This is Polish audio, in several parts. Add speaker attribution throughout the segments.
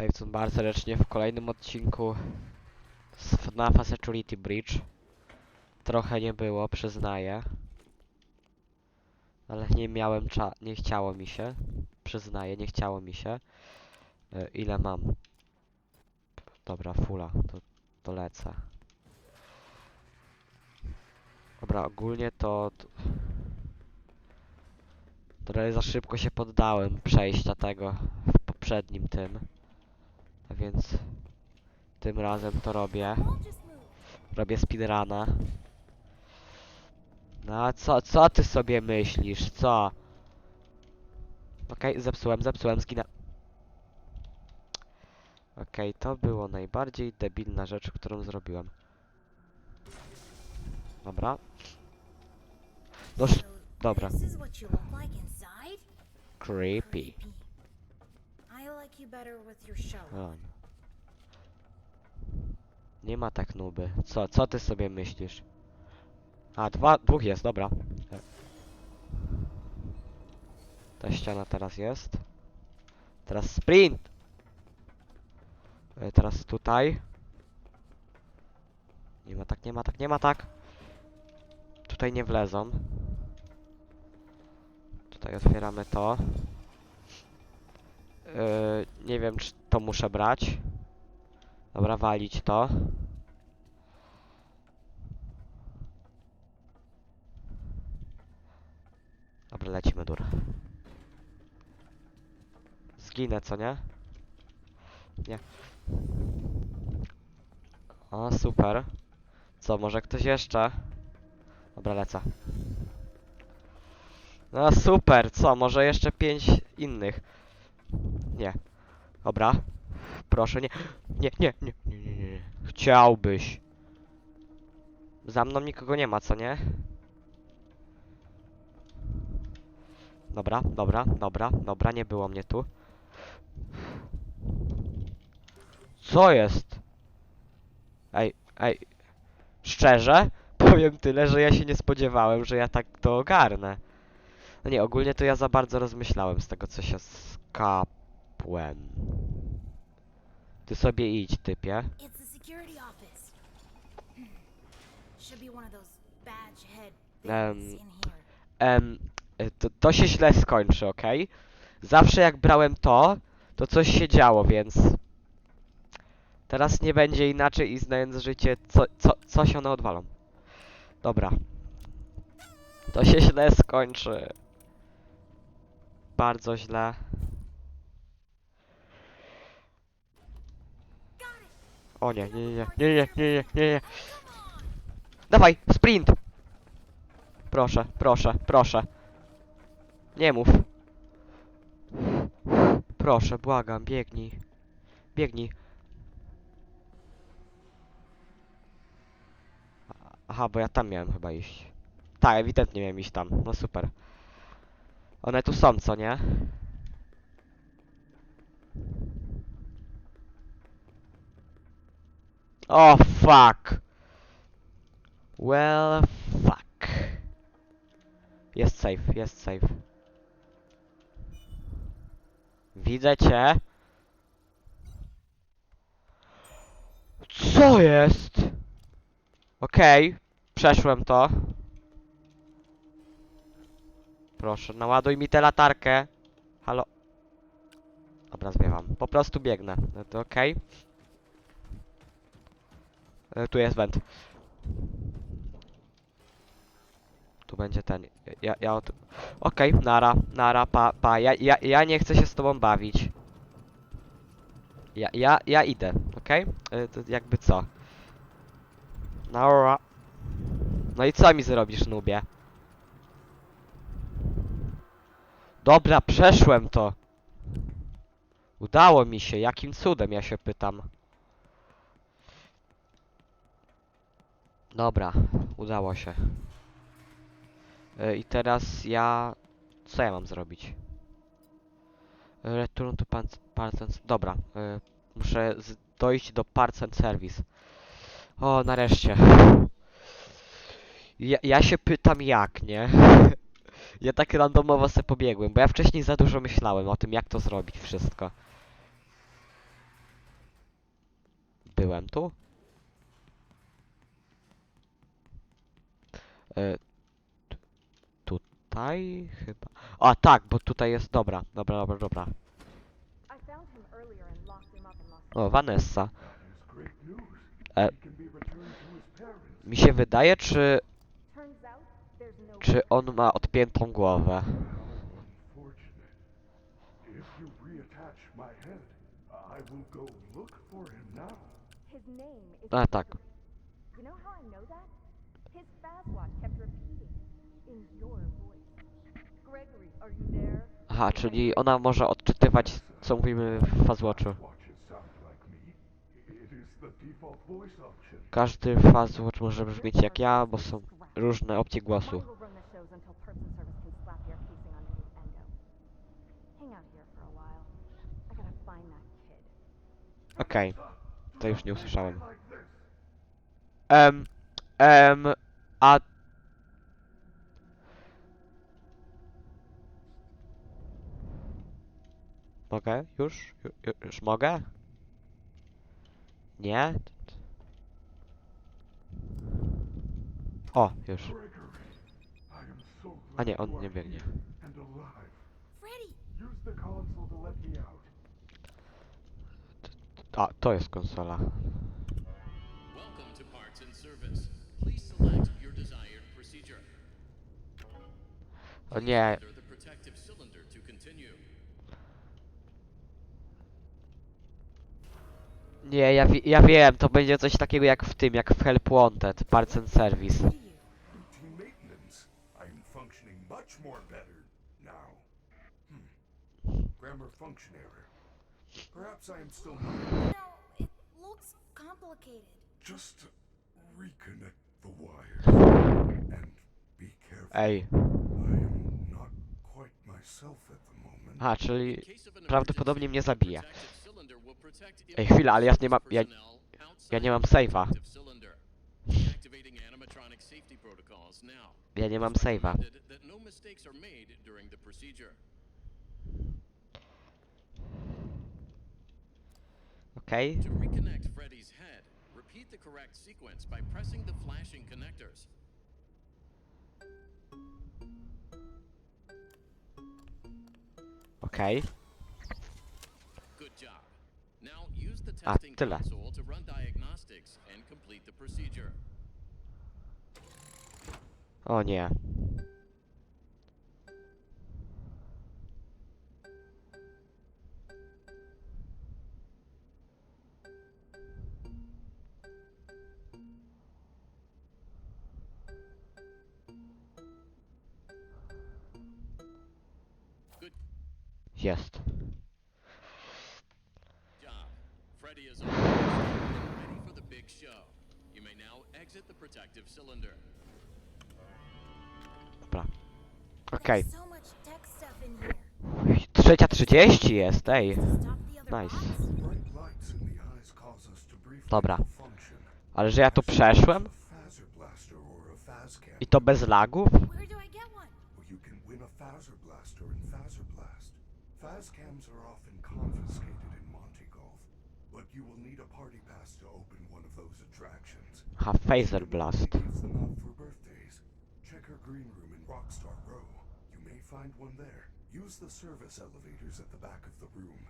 Speaker 1: Hejcun bardzo serdecznie w kolejnym odcinku z FNAFa Security Breach. Trochę nie było, przyznaję. Ale nie miałem cza... nie chciało mi się. Przyznaję, nie chciało mi się. E, ile mam? Dobra, fula, to, to lecę. Dobra, ogólnie to... Trochę za szybko się poddałem przejścia tego w poprzednim tym. A więc tym razem to robię. Robię speedruna. No a co, co ty sobie myślisz? Co? Okej, zepsułem, zepsułem, zginę. Okej, to było najbardziej debilna rzecz, którą zrobiłem. Dobra. No dobra. Creepy.
Speaker 2: You better with your show.
Speaker 1: O. Nie ma tak nuby. Co, co ty sobie myślisz? A, dwa, dwóch jest, dobra. Ta ściana teraz jest. Teraz sprint! E, Teraz tutaj. Nie ma tak, nie ma tak, nie ma tak. Tutaj nie wlezą. Tutaj otwieramy to. Yy, nie wiem, czy to muszę brać. Dobra, walić to. Dobra, lecimy dur. Zginę, co nie? Nie. O, super. Co, może ktoś jeszcze? Dobra, lecę. No super, co, może jeszcze pięć innych. Nie. Dobra. Proszę, nie. Nie, nie, nie, nie, nie, nie. Chciałbyś. Za mną nikogo nie ma, co nie? Dobra, dobra, dobra, dobra, nie było mnie tu. Co jest? Ej, ej. Szczerze? Powiem tyle, że ja się nie spodziewałem, że ja tak to ogarnę. No nie, ogólnie to ja za bardzo rozmyślałem z tego, co się skapłem. Ty sobie idź, typie.
Speaker 2: It's the security office. Should be one of those badge head things in here.
Speaker 1: Em, y, to, to się źle skończy, okej? Zawsze jak brałem to, to coś się działo, więc... Teraz nie będzie inaczej i znając życie, co, co, coś one odwalą. Dobra. To się źle skończy. Bardzo źle. O nie, nie, nie, nie, nie, nie, nie, nie, nie. Dawaj, sprint! Proszę, proszę, proszę. Nie mów. Proszę, błagam, biegnij. Biegnij. Aha, bo ja tam miałem chyba iść. Tak, ewidentnie miałem iść tam. No super. One tu są, co nie? O, fuck. Well, fuck. Jest safe, jest safe. Widzę cię. Co jest? Okej, przeszłem to. Proszę, naładuj mi tę latarkę. Halo. Dobra, zbiewam. Po prostu biegnę. No to okej. E, Tu jest węd. Tu będzie ten. Ja, ja od... Okej, nara, nara, pa, pa. Ja, ja, ja nie chcę się z tobą bawić. Ja, ja, ja idę, okej? Y, To jakby co? Nara. No i co mi zrobisz, nubie? Dobra, przeszłem to. Udało mi się, jakim cudem, ja się pytam. Dobra, udało się. E, I teraz ja... Co ja mam zrobić? E, Return to parts and... Dobra. e, Muszę dojść do parts and service. O, nareszcie. Ja, ja się pytam jak, nie? Ja tak randomowo se pobiegłem, bo ja wcześniej za dużo myślałem o tym, jak to zrobić wszystko. byłem tu? E, tu- tutaj chyba. A tak, bo tutaj jest. Dobra, dobra, dobra, dobra. O, Vanessa.
Speaker 3: Parents.
Speaker 1: Mi się wydaje, czy,
Speaker 4: no
Speaker 1: czy on ma odpiętą głowę.
Speaker 3: How unfortunate. If you reattach my head, I will go look for him now.
Speaker 4: His name is
Speaker 1: A tak.
Speaker 4: You know how I know that? His Fazwatch kept repeating in your voice. Gregory, are you there?
Speaker 1: Aha, czyli ona może odczytywać, co mówimy w Fazwatchu. Każdy Fazwatch może brzmieć jak ja, bo są różne opcje głosu.
Speaker 4: Bonnie will run the shows until Perks and Service can slap their casing underneath Endo. Hang out here for a while. I gotta find that kid.
Speaker 1: Okej, to już nie usłyszałem.
Speaker 3: Like this.
Speaker 1: Em, em, a... Mogę? Już? Ju, ju, już mogę? Nie? O, już. A nie, on nie biegnie. A, to jest konsola.
Speaker 5: Welcome to Parts and Service. Please select your desired procedure.
Speaker 1: O nie,
Speaker 5: Enter the protective cylinder to continue.
Speaker 1: Nie, ja, wi ja wiem, to będzie coś takiego jak w tym, jak w Help Wanted, Parts and Service.
Speaker 3: Grammar function error. Perhaps I am still.
Speaker 2: No, it looks complicated.
Speaker 3: Just reconnect the wires and be careful.
Speaker 1: Ej,
Speaker 3: I am not quite myself at the moment.
Speaker 1: a, czyli prawdopodobnie mnie
Speaker 5: emergency,
Speaker 1: Ej, chwila, ale ja nie mam, ja, ja nie mam save'a. Ja nie mam save'a.
Speaker 5: recommended that no mistakes procedure.
Speaker 1: O nie. Jest. Dobra. Okej.
Speaker 2: There's so much tech stuff in here.
Speaker 1: Trzecia trzydzieści jest, ej. Nice. Dobra. Ale że ja tu przeszłem? I to bez lagów?
Speaker 3: Phascams are often confiscated in Monte Golf, but you will need a party pass to open
Speaker 1: Aha, Phaser Blast.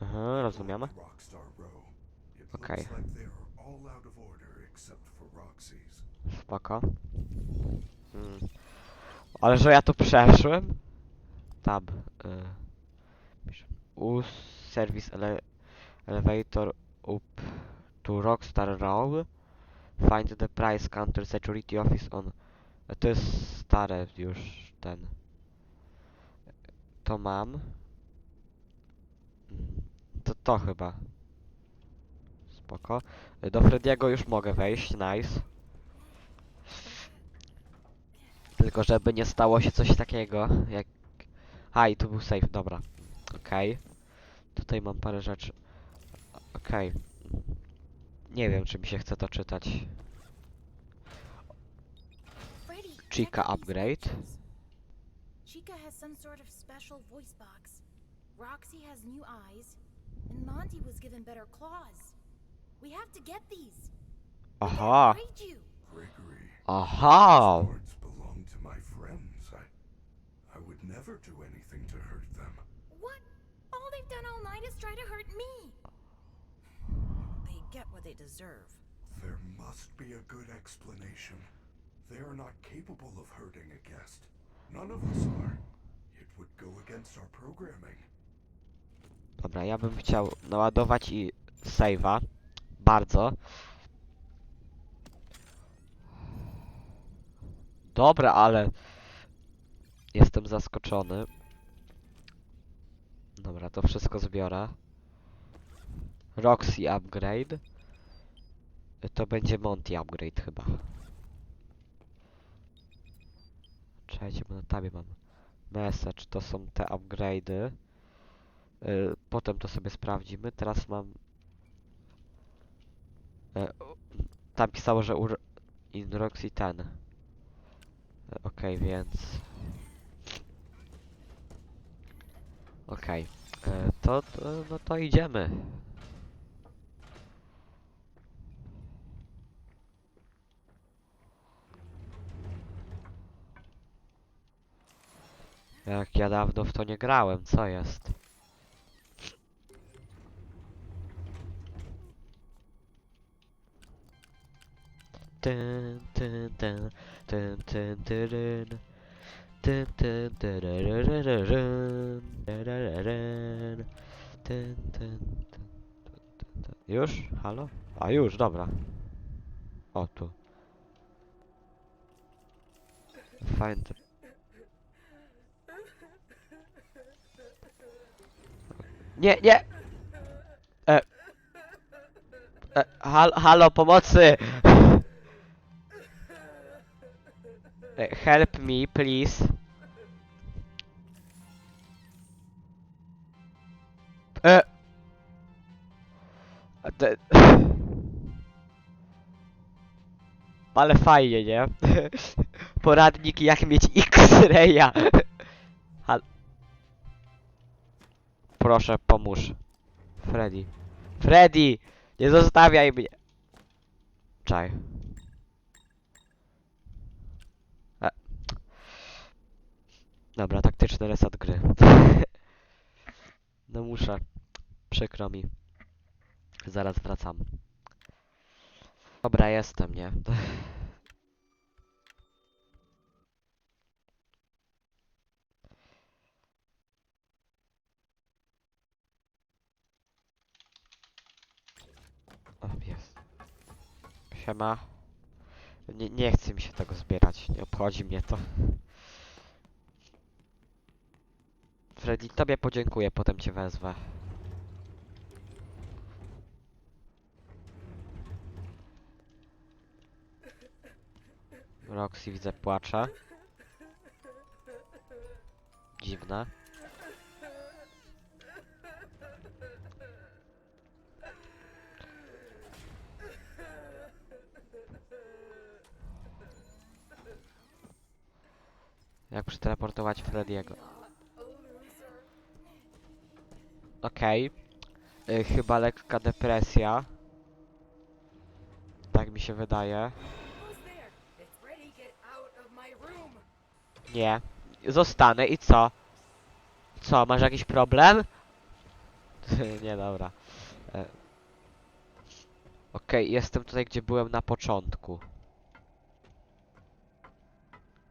Speaker 1: Aha, rozumiem.
Speaker 3: Rockstar
Speaker 1: Okay. Spoko. Hmm. Ale że ja tu przeszłem? Tab. Y. U service ele elevator up to Rockstar Row. Find the price counter security office on... E, To jest stare już ten. To mam. Mm, To to chyba. Spoko. Y, Do Frediego już mogę wejść, nice. Tylko żeby nie stało się coś takiego, jak... A, i tu był safe, dobra. Okej. Tutaj mam parę rzeczy. Okej. Nie wiem, czy mi się chce to czytać. Chica upgrade.
Speaker 2: Chica has some sort of special voice box. Roxy has new eyes. And Monty was given better claws. We have to get these.
Speaker 1: Aha, aha.
Speaker 3: swords belong to my friends. I, I would never do anything to hurt them.
Speaker 2: What? All they've done all night is try to hurt me. They get what they deserve.
Speaker 3: There must be a good explanation. They are not capable of hurting a guest. None of us are. It would go against our programming.
Speaker 1: Dobra, ja bym chciał naładować i save'a. Bardzo. Dobra, ale jestem zaskoczony. Dobra, to wszystko zbiorę. Roxy upgrade. To będzie Monty upgrade chyba. Czekajcie, bo na tabie mam message, to są te upgrade'y. Y, Potem to sobie sprawdzimy. Teraz mam. O, Tam pisało, że ur... in Roxy ten. E, Okej, więc. Okej. E, To, to, no to idziemy. Jak ja dawno w to nie grałem, co jest? Dun. Dun, dun, darararararun, dararararun. Dun, dun, dun, dun, dun. Już? Halo? A już, dobra. O tu. Nie, nie! E. E, hal, halo, pomocy! E, Help me, please. E. Te- Ale fajnie, nie? Poradnik jak mieć X-raya. Proszę, pomóż. Freddy. Freddy! Nie zostawiaj mnie! Czaj. E. Dobra, taktyczny reset gry. no muszę. Przykro mi. Zaraz wracam. Dobra, jestem, nie? O, jest. Siema. Nie, nie chce mi się tego zbierać, nie obchodzi mnie to. Freddy, tobie podziękuję, potem cię wezwę. Roxy widzę płacze. Dziwne. Jak przeteleportować Frediego? Okej. Y, chyba lekka depresja. Tak mi się wydaje. Nie. Zostanę i co? Co, masz jakiś problem? nie, dobra. E. Okej, jestem tutaj, gdzie byłem na początku.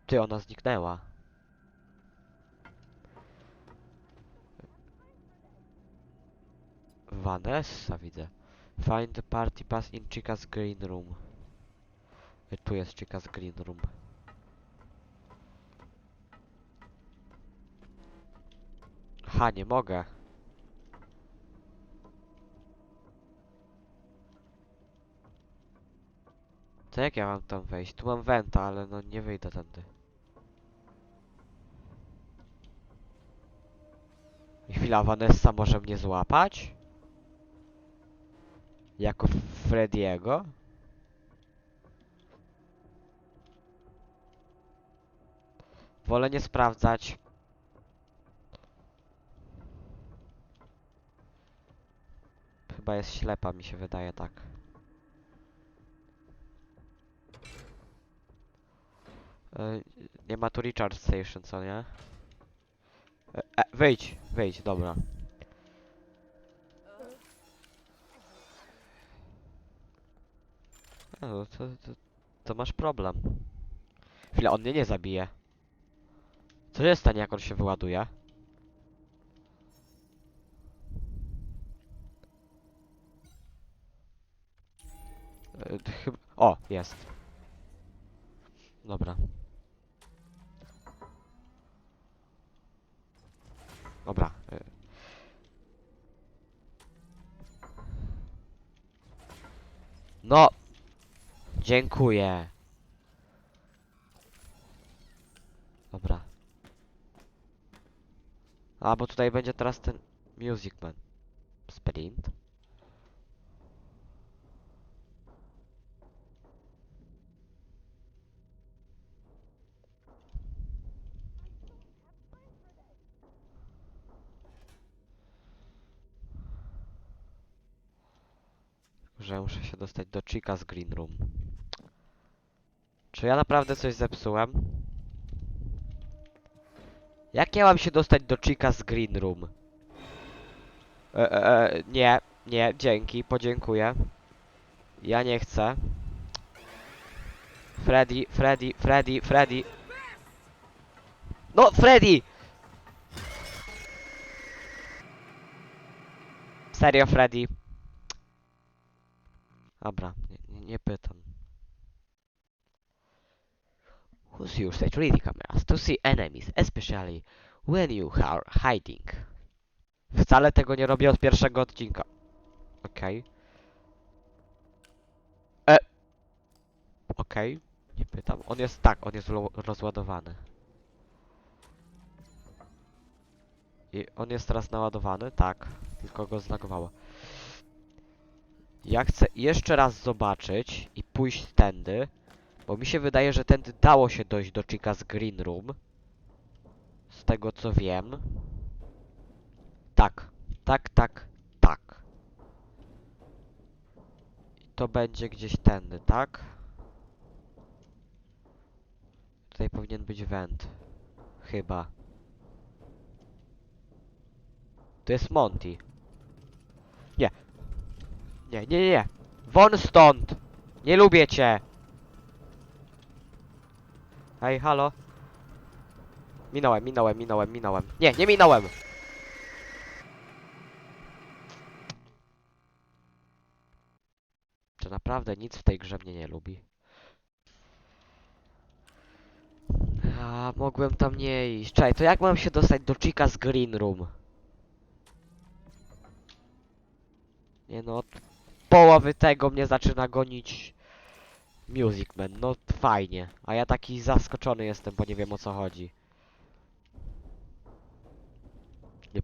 Speaker 1: Ty, ona zniknęła. Vanessa widzę. Find the party pass in Chica's green room. E, Tu jest Chica's green room. Ha, nie mogę. To jak ja mam tam wejść? Tu mam wenta, ale no nie wyjdę tędy. Chwila, Vanessa może mnie złapać? Jako Frediego? Wolę nie sprawdzać. Chyba jest ślepa, mi się wydaje tak. E, nie ma tu Richard Station, co nie? E, e wyjdź, wyjdź, dobra. No to, to, to masz problem. Chwilę, on mnie nie zabije. Co się stanie, jak on się wyładuje? E, O, jest. Dobra. Dobra. y. No! Dziękuję. Dobra. A, bo tutaj będzie teraz ten Music Man. Sprint. że muszę się dostać do Chica's Green Room. Czy ja naprawdę coś zepsułem? Jak ja mam się dostać do Chica's Green Room? E, e, e, nie, nie, dzięki, podziękuję. Ja nie chcę. Freddy, Freddy, Freddy, Freddy. No, Freddy! Serio, Freddy? Dobra, nie, nie pytam. Who's use security cameras to see enemies, especially when you are hiding. Wcale tego nie robię od pierwszego odcinka. Okej. E. Okej, nie pytam. On jest tak, on jest rozładowany. I on jest teraz naładowany? Tak. Tylko go zlagowało. Ja chcę jeszcze raz zobaczyć i pójść tędy, bo mi się wydaje, że tędy dało się dojść do Chica's Green Room. Z tego co wiem. Tak, tak, tak, tak. I to będzie gdzieś tędy, tak? Tutaj powinien być węd. Chyba. To jest Monty. Nie, nie, nie, nie. Won stąd! Nie lubię cię! Hej, halo? Minąłem, minąłem, minąłem, minąłem. Nie, nie minąłem! Czy naprawdę nic w tej grze mnie nie lubi? A, mogłem tam nie iść. Czekaj, to jak mam się dostać do Chica's Green Room? Nie no, od połowy tego mnie zaczyna gonić Music Man. No fajnie. A ja taki zaskoczony jestem, bo nie wiem o co chodzi.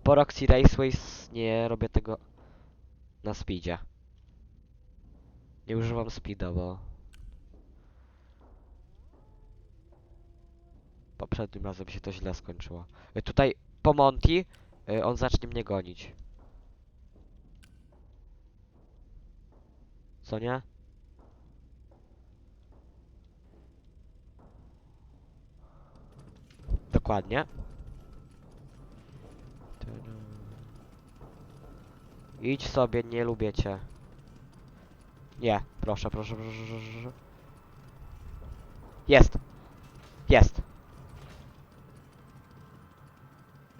Speaker 1: Po Roxy Raceways nie robię tego na speedzie. Nie używam speeda, bo... Poprzednim razem się to źle skończyło. Y, Tutaj po Monty y, on zacznie mnie gonić. Co nie? Dokładnie. Idź sobie, nie lubię cię. Nie, proszę, proszę, proszę, proszę. Jest. Jest.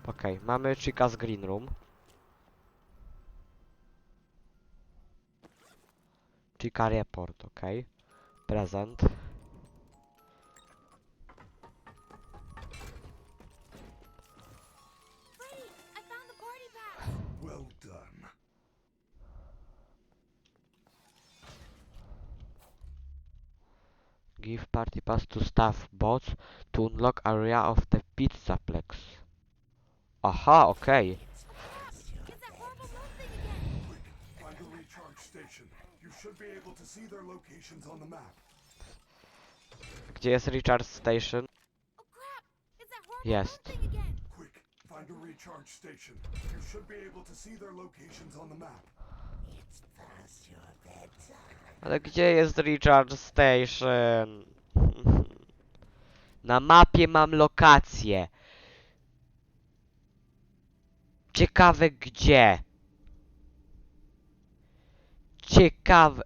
Speaker 1: Okej, mamy Chica's Green Room. Chica Report, okej. Prezent. Give party pass to staff bots to unlock area of the pizzaplex. Aha,
Speaker 3: okay. Find a recharge station. You should be able to see their locations on the map.
Speaker 1: Gdzie jest recharge station? Jest.
Speaker 3: Quick, find a recharge station. You should be able to see their locations on the map.
Speaker 1: Ale gdzie jest recharge station? Na mapie mam lokację. Ciekawe gdzie. Ciekawe.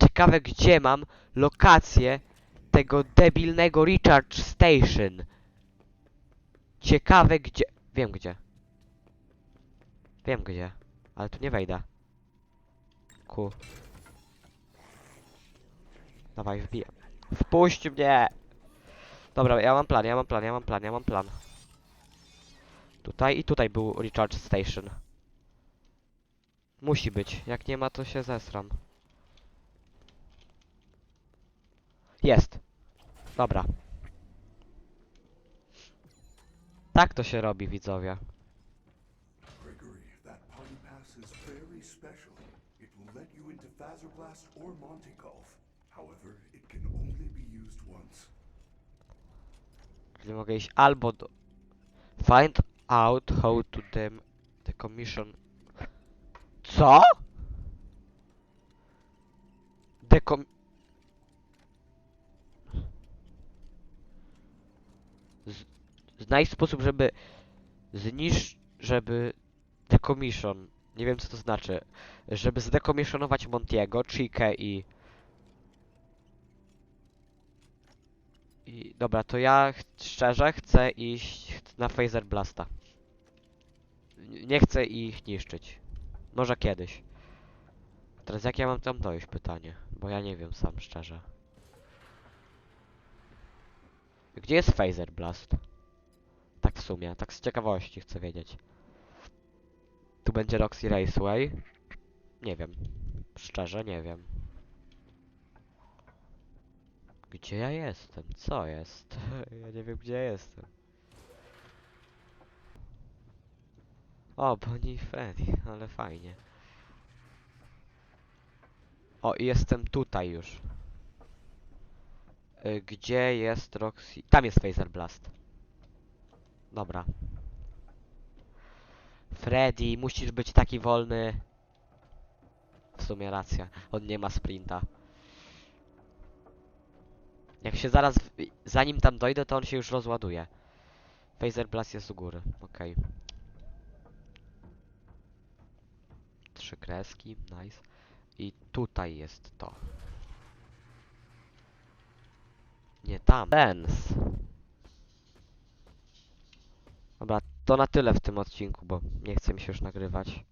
Speaker 1: Ciekawe gdzie mam lokację tego debilnego Recharge Station. Ciekawe gdzie. Wiem gdzie. Wiem gdzie. Ale tu nie wejdę. Ku. Dawaj, wbijam. Wpuść mnie! Dobra, ja mam plan, ja mam plan, ja mam plan, ja mam plan. Tutaj i tutaj był Recharge Station. Musi być. Jak nie ma, to się zesram. Jest. Dobra. Tak to się robi, widzowie.
Speaker 3: Gregory, that party pass is very special. It will let you into Fazerblast or Monte. However, it can only be used once.
Speaker 1: Czyli mogę iść albo do... Find out how to them... The commission... Co? The com... Z... Znajdź sposób, żeby... Znisz... Żeby... Decommission... Nie wiem co to znaczy. Żeby zdekomisjonować Montiego, Chikę i... I dobra, to ja ch szczerze chcę iść na Phaser Blasta. Nie chcę ich niszczyć. Może kiedyś. Teraz jak ja mam tam dojść pytanie, bo ja nie wiem sam szczerze. Gdzie jest Phaser Blast? Tak w sumie, tak z ciekawości chcę wiedzieć. Tu będzie Roxy Raceway? Nie wiem. Szczerze nie wiem. Gdzie ja jestem? Co jest? ja nie wiem gdzie ja jestem. O, Bonnie Freddy, ale fajnie. O, i jestem tutaj już. Y, Gdzie jest Roxy? Tam jest Phaser Blast. Dobra. Freddy, musisz być taki wolny. W sumie racja, on nie ma sprinta. Jak się zaraz, w- zanim tam dojdę, to on się już rozładuje. Phaser Blast jest u góry, okej. Trzy kreski, nice. I tutaj jest to. Nie tam. Dance. Dobra, to na tyle w tym odcinku, bo nie chcę mi się już nagrywać.